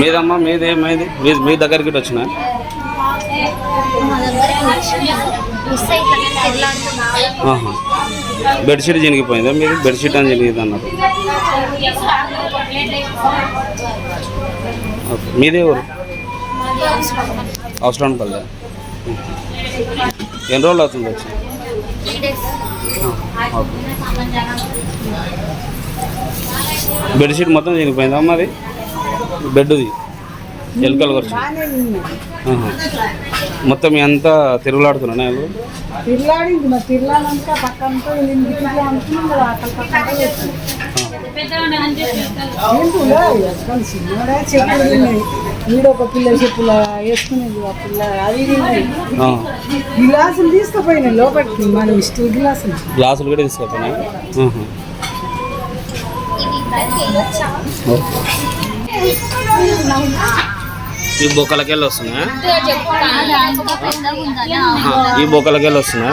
మీదమ్మా మీదేమైంది మీ మీ దగ్గరికి వచ్చిన? వచ్చినా బెడ్షీట్ చినిగిపోయిందా మీది? బెడ్షీట్ అని చినిగింది అన్నారు మీదే ఊరు అవసరం పల్లె. ఎన్ని రోజులు అవుతుంది వచ్చి? బెడ్షీట్ మొత్తం చినిగిపోయిందా మరి? బెడ్ది ఎలుకలు ఖర్చు మొత్తం ఎంత తిరుగులాడుతున్నా వీడు ఒక పిల్ల చెప్పుల వేసుకునేది ఆ పిల్ల అది గిలాసులు తీసుకుపోయినాయి లోపలికి మనం స్టీల్ గిలాసులు. గ్లాసులు కూడా తీసుకెళ్తానా ఈ బొక్కలకెళ్ళి వస్తున్నా ఈ బొక్కలకెళ్ళి వస్తున్నా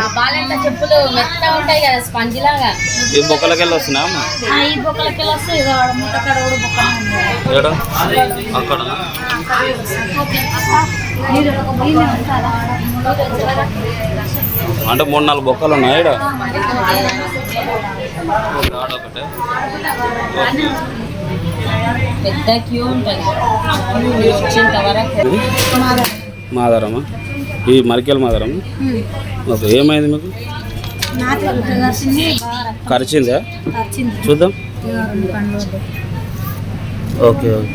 చెప్పులు మెత్త ఉంటాయి కదా స్పంజ్ లాగా ఈ బొక్కలకెళ్ళి వస్తున్నా ఈ బొక్కలకి వస్తాయి అక్కడ. అంటే మూడు నాలుగు బొక్కలు ఉన్నాయి ఈడ? ఆడొకటే పెద్ద క్యూ ఉంటుంది. అప్పుడు మీరు వచ్చేంత వరకు మాదారమ్మా ఈ మరికెల మాదారమ్మా ఓకే ఏమైంది మీకు? వచ్చింది చూద్దాం. Okay okay.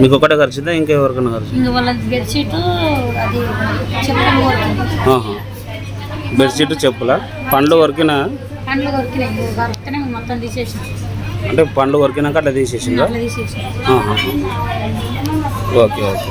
మీకు ఒకటే ఖర్చుందా ఇంకా ఎవరికైనా ఖర్చు బెడ్షీట్ చెప్పులు? పండ్లు కొరికితేనే మొత్తం తీసేసిన. అంటే పండ్లు కొరికినాక అట్లా తీసేసిందా. Okay okay.